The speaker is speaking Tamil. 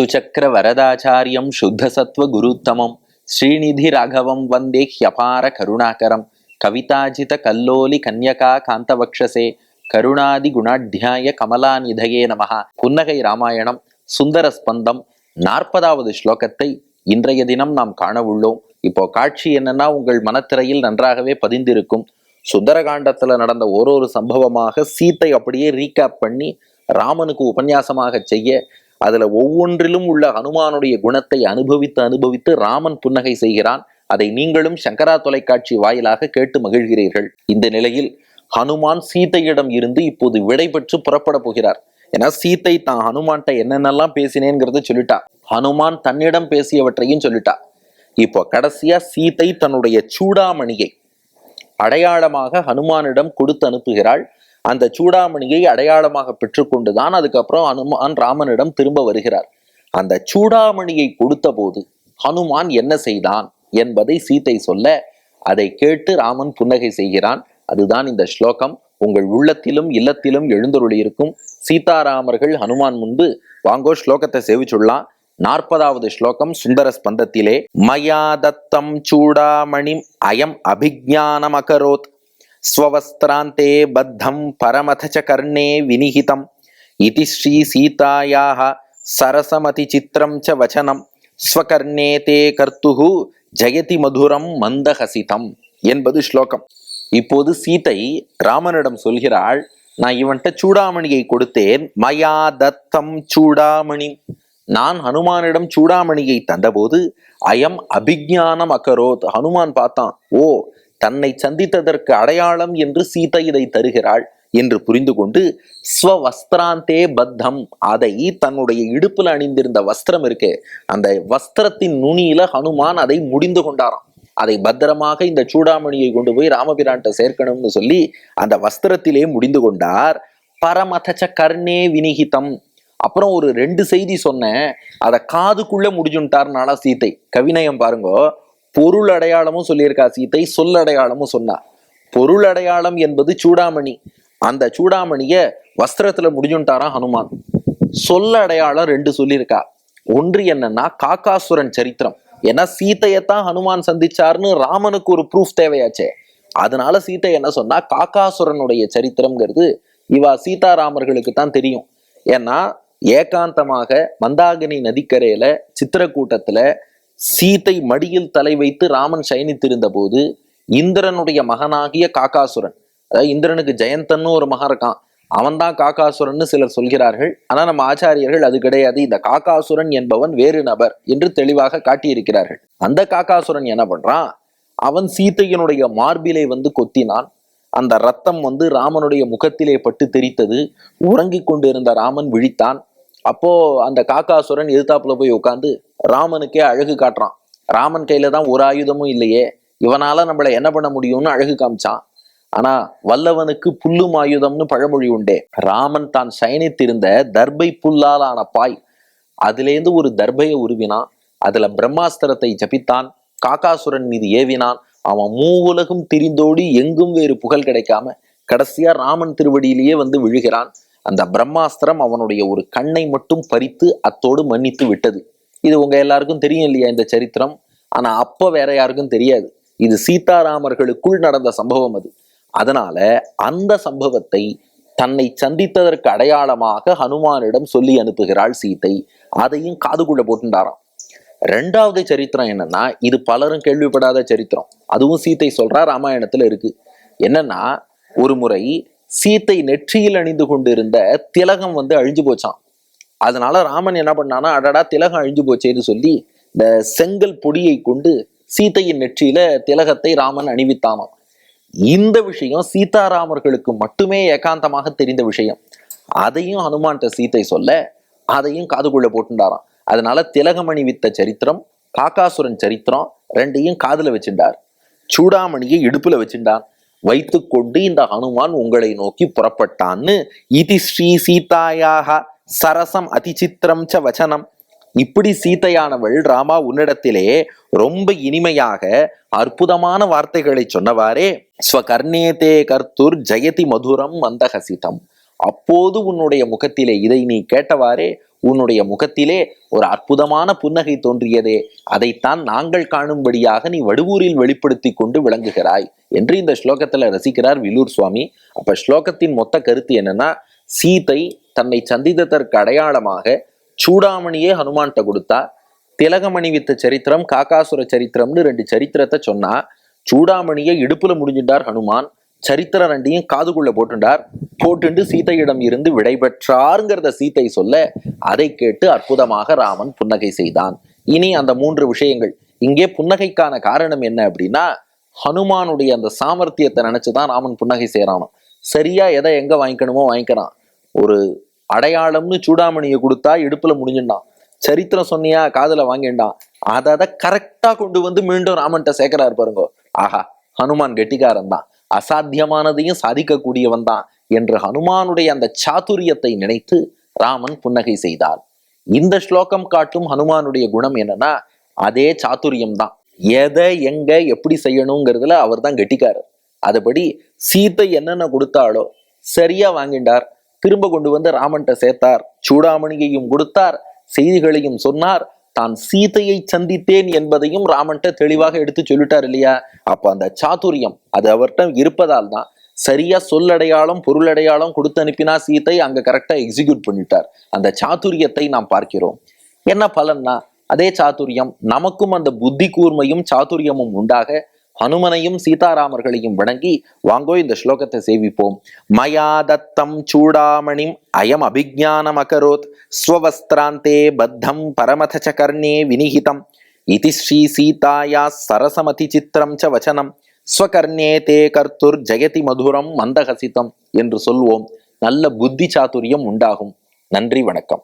சுச்சக்கர வரதாச்சாரியம் சுத்தசத்வ குருத்தமம் ஸ்ரீநிதி ராகவம் வந்தே ஹ்யபார கருணாகரம் கவிதாஜித கல்லோலி கன்யகா காந்தவக்ஷசே கருணாதி குணாத்தியாய கமலாநிதயே நமகா புன்னகை ராமாயணம் சுந்தர ஸ்பந்தம் நாற்பதாவது ஸ்லோகத்தை இன்றைய தினம் நாம் காண உள்ளோம் இப்போ காட்சி என்னன்னா உங்கள் மனத்திரையில் நன்றாகவே பதிந்திருக்கும். சுந்தரகாண்டத்துல நடந்த ஓரொரு சம்பவமாக சீத்தை அப்படியே ரீகேப் பண்ணி ராமனுக்கு உபன்யாசமாக செய்ய அதுல ஒவ்வொன்றிலும் உள்ள ஹனுமானுடைய குணத்தை அனுபவித்து அனுபவித்து ராமன் புன்னகை செய்கிறான். அதை நீங்களும் சங்கரா தொலைக்காட்சி வாயிலாக கேட்டு மகிழ்கிறீர்கள். இந்த நிலையில் ஹனுமான் சீதையிடம் இருந்து இப்போது விடை பெற்று புறப்பட போகிறார். ஏன்னா சீத்தை தான் ஹனுமான்கிட்ட என்னென்னலாம் பேசினேங்கிறத சொல்லிட்டா. ஹனுமான் தன்னிடம் பேசியவற்றையும் சொல்லிட்டா. இப்போ கடைசியா சீதை தன்னுடைய சூடாமணியை அடையாளமாக ஹனுமானிடம் கொடுத்து அனுப்புகிறாள். அந்த சூடாமணியை அடையாளமாக பெற்றுக்கொண்டுதான் அதுக்கப்புறம் ஹனுமான் ராமனிடம் திரும்ப வருகிறார். அந்த சூடாமணியை கொடுத்த போது ஹனுமான் என்ன செய்தான் என்பதை சீதை சொல்ல அதை கேட்டு ராமன் புன்னகை செய்கிறான். அதுதான் இந்த ஸ்லோகம். உங்கள் உள்ளத்திலும் இல்லத்திலும் எழுந்தருளியிருக்கும் சீதாராமர்கள் ஹனுமான் முன்பு வாங்கோ ஸ்லோகத்தை சேவிச்சுடலாம். நாற்பதாவது ஸ்லோகம் சுந்தர ஸ்பந்தத்திலே மயா தத்தம் சூடாமணிம் அயம் அபிஜானம் அகரோத் ஸ்வவஸ்திராந்தே பத்தம் பரமத ச கர்ணே வினிஹிதம். இதி ஸ்ரீ சீதாயாக சரசமதி சித்திரம் ச வச்சனம். ஸ்வகர்ணே தே கர்த்துகு ஜெயதி மதுரம் மந்தஹசிதம் என்பது ஸ்லோகம். இப்போது சீதை ராமனிடம் சொல்கிறாள் நான் இவன்கிட்ட சூடாமணியை கொடுத்தேன். மயா தத்தம் சூடாமணி. நான் ஹனுமானிடம் சூடாமணியை தந்தபோது அயம் அபிஜானம் அக்கரோத் ஹனுமான் பார்த்தான் ஓ தன்னை சந்தித்ததற்கு அடையாளம் என்று சீதை இதை தருகிறாள் என்று புரிந்து கொண்டு ஸ்வவஸ்திராந்தே பத்தம். அதை தன்னுடைய இடுப்புல அணிந்திருந்த வஸ்திரம் இருக்கு அந்த வஸ்திரத்தின் நுனியில ஹனுமான் அதை முடிந்து கொண்டாராம். அதை பத்திரமாக இந்த சூடாமணியை கொண்டு போய் ராமபிரான்ட்ட சேர்க்கணும்னு சொல்லி அந்த வஸ்திரத்திலே முடிந்து கொண்டார். பரமதச்ச கர்ணே வினிகிதம். அப்புறம் ஒரு ரெண்டு செய்தி சொன்னேன். அதை காதுக்குள்ள முடிஞ்சுட்டார்னால சீத்தை கவிநயம் பாருங்க. பொருள் அடையாளமும் சொல்லியிருக்கா சீத்தை சொல் அடையாளமும் சொன்னா. பொருள் அடையாளம் என்பது சூடாமணி. அந்த சூடாமணிய வஸ்திரத்துல முடிஞ்சுட்டாராம் ஹனுமான். சொல்ல அடையாளம் ரெண்டு சொல்லியிருக்கா. ஒன்று என்னன்னா காக்காசுரன் சரித்திரம். ஏன்னா சீத்தையத்தான் ஹனுமான் சந்திச்சார்னு ராமனுக்கு ஒரு ப்ரூஃப் தேவையாச்சே. அதனால சீத்தை என்ன சொன்னா காக்காசுரனுடைய சரித்திரம்ங்கிறது இவா சீதாராமர்களுக்கு தான் தெரியும். ஏன்னா ஏகாந்தமாக மந்தாகினி நதிக்கரையில சித்திரக்கூட்டத்துல சீத்தை மடியில் தலை வைத்து ராமன் சயனித்திருந்த போது இந்திரனுடைய மகனாகிய காக்காசுரன் அதாவது இந்திரனுக்கு ஜெயந்தன்னு ஒரு மகன் இருக்கான். அவன்தான் காக்காசுரன் சிலர் சொல்கிறார்கள். ஆனா நம்ம ஆச்சாரியர்கள் அது கிடையாது. இந்த காக்காசுரன் என்பவன் வேறு நபர் என்று தெளிவாக காட்டியிருக்கிறார்கள். அந்த காக்காசுரன் என்ன பண்றான்? அவன் சீத்தையனுடைய மார்பிலை வந்து கொத்தினான். அந்த ரத்தம் வந்து ராமனுடைய முகத்திலே பட்டு தெரித்தது. உறங்கிக் கொண்டிருந்த ராமன் விழித்தான். அப்போ அந்த காக்காசுரன் எதிர்த்தாப்புல போய் உட்காந்து ராமனுக்கே அழகு காட்டுறான். ராமன் கையில தான் ஒரு ஆயுதமும் இல்லையே. இவனால நம்மளை என்ன பண்ண முடியும்னு அழகு காமிச்சான். ஆனா வல்லவனுக்கு புல்லும் ஆயுதம்னு பழமொழி உண்டே. ராமன் தான் சயனித்திருந்த தர்பை புல்லால் ஆன பாய். அதுலேருந்து ஒரு தர்பையை உருவினான். அதுல பிரம்மாஸ்திரத்தை ஜபித்தான். காக்காசுரன் மீது ஏவினான். அவன் மூவுலகும் திரிந்தோடி எங்கும் வேறு புகழ் கிடைக்காம கடைசியா ராமன் திருவடியிலேயே வந்து விழுகிறான். அந்த பிரம்மாஸ்திரம் அவனுடைய ஒரு கண்ணை மட்டும் பறித்து அத்தோடு மன்னித்து விட்டது. இது உங்க எல்லாருக்கும் தெரியும் இல்லையா இந்த சரித்திரம்? ஆனா அப்ப வேற யாருக்கும் தெரியாது. இது சீதாராமர்களுக்குள் நடந்த சம்பவம் அது. அதனால அந்த சம்பவத்தை தன்னை சந்தித்ததற்கு அடையாளமாக ஹனுமானிடம் சொல்லி அனுப்புகிறாள் சீத்தை அதையும் காதுக்குள்ள போட்டுண்டாராம். ரெண்டாவது சரித்திரம் என்னன்னா இது பலரும் கேள்விப்படாத சரித்திரம். அதுவும் சீத்தை சொல்றா ராமாயணத்துல இருக்கு. என்னன்னா ஒரு முறை சீத்தை நெற்றியில் அணிந்து கொண்டிருந்த திலகம் வந்து அழிஞ்சு போச்சான் அதனால ராமன் என்ன பண்ணானா அடடா திலகம் அழிஞ்சு போச்சேன்னு சொல்லி இந்த செங்கல் பொடியை கொண்டு சீத்தையின் நெற்றியில திலகத்தை ராமன் அணிவித்தானாம். இந்த விஷயம் சீதாராமர்களுக்கு மட்டுமே ஏகாந்தமாக தெரிந்த விஷயம். அதையும் ஹனுமான்கிட்ட சீத்தை சொல்ல அதையும் காதுக்குள்ள போட்டுண்டாராம். அதனால திலகமணி வித்த சரித்திரம் காக்காசுரன் சரித்திரம் ரெண்டையும் காதுல வச்சுட்டார் சூடாமணியை இடுப்புல வச்சுட்டான் வைத்துக்கொண்டு இந்த ஹனுமான் உங்களை நோக்கி புறப்பட்டான்னு இதி ஸ்ரீ சீதாயாக சரசம் அதிசித்திரம் ச வச்சனம். இப்படி சீத்தையானவள் ராமா உன்னிடத்திலே ரொம்ப இனிமையாக அற்புதமான வார்த்தைகளை சொன்னவாறே ஸ்வகர்ணேதே கர்த்தூர் ஜெயதி மதுரம் மந்தகசிதம். அப்போது உன்னுடைய முகத்திலே இதை நீ கேட்டவாறே உன்னுடைய முகத்திலே ஒரு அற்புதமான புன்னகை தோன்றியதே அதைத்தான் நாங்கள் காணும்படியாக நீ வடுவூரில் வெளிப்படுத்தி கொண்டு விளங்குகிறாய் என்று இந்த ஸ்லோகத்துல ரசிக்கிறார் வில்லூர் சுவாமி. அப்ப ஸ்லோகத்தின் மொத்த கருத்து என்னன்னா சீதை தன்னை சந்தித்ததற்கு அடையாளமாக சூடாமணியே ஹனுமான்கிட்ட கொடுத்தா திலகமணி வித்த சரித்திரம் காக்காசுர சரித்திரம்னு ரெண்டு சரித்திரத்தை சொன்னா சூடாமணியை இடுப்புல முடிஞ்சிட்டார் ஹனுமான் சரித்திர ரெண்டையும் காதுக்குள்ள போட்டுண்டார் போட்டுண்டு சீதையிடம் இருந்து விடைபெற்றாருங்கிறத சீத்தை சீதை சொல்ல அதை கேட்டு அற்புதமாக ராமன் புன்னகை செய்தான். இனி அந்த மூன்று விஷயங்கள். இங்கே புன்னகைக்கான காரணம் என்ன அப்படின்னா ஹனுமானுடைய அந்த சாமர்த்தியத்தை நினைச்சுதான் ராமன் புன்னகை செய்யறானோ சரியா எதை எங்க வாங்கிக்கணுமோ வாங்கிக்கிறான். ஒரு அடையாளம்னு சூடாமணியை கொடுத்தா இடுப்புல முடிஞ்சிட்டான் சரித்திரம் சொன்னியா காதுல வாங்கிண்டான் அதை அதை கரெக்டா கொண்டு வந்து மீண்டும் ராமன்ட்ட சேர்க்கிறாரு பாருங்க. ஆஹா ஹனுமான் கெட்டிக்காரன் தான். அசாத்தியமானதையும் சாதிக்கக்கூடியவன் தான் என்று ஹனுமானுடைய அந்த சாதுரியத்தை நினைத்து ராமன் புன்னகை செய்தார். இந்த ஸ்லோகம் காட்டும் ஹனுமானுடைய குணம் என்னன்னா அதே சாதுரியம் தான். எதை எங்க எப்படி செய்யணுங்கிறதுல அவர் தான் கெட்டிக்காரர். அதுபடி சீத்தை என்னென்ன கொடுத்தாலோ சரியா வாங்கிண்டார். திரும்ப கொண்டு வந்து ராமன்ட்ட சேர்த்தார். சூடாமணியையும் கொடுத்தார். செய்திகளையும் சொன்னார். தான் சீதையை சந்தித்தேன் என்பதையும் ராமன்ட்ட தெளிவாக எடுத்து சொல்லிட்டார் இல்லையா? அப்ப அந்த சாதுரியம் அது அவர்கிட்ட இருப்பதால் தான். சரியா சொல்லடையாளம் பொருளடையாளம் கொடுத்து அனுப்பினா சீத்தை அங்க கரெக்டா எக்ஸிக்யூட் பண்ணிட்டார். அந்த சாதுரியத்தை நாம் பார்க்கிறோம். என்ன பலன்னா அதே சாதுரியம் நமக்கும் அந்த புத்தி கூர்மையும் சாதுரியமும் உண்டாக ஹனுமனையும் சீதாராமர்களையும் வணங்கி வாங்கோ இந்த ஸ்லோகத்தை சேவிப்போம். மயா தத்தம் சூடாமணிம் அயம் அபிஜானம் அகரோத் ஸ்வஸ்திராந்தே பத்தம் பரமத ச கர்ணே வினிஹிதம். இதி ஸ்ரீ சீதாயா சரசமதி சித்திரம் ச வச்சனம். ஸ்வகர்ணே தே கர்த்துர் ஜெயதி மதுரம் மந்தகசிதம் என்று சொல்வோம். நல்ல புத்தி சாதுரியம் உண்டாகும். நன்றி வணக்கம்.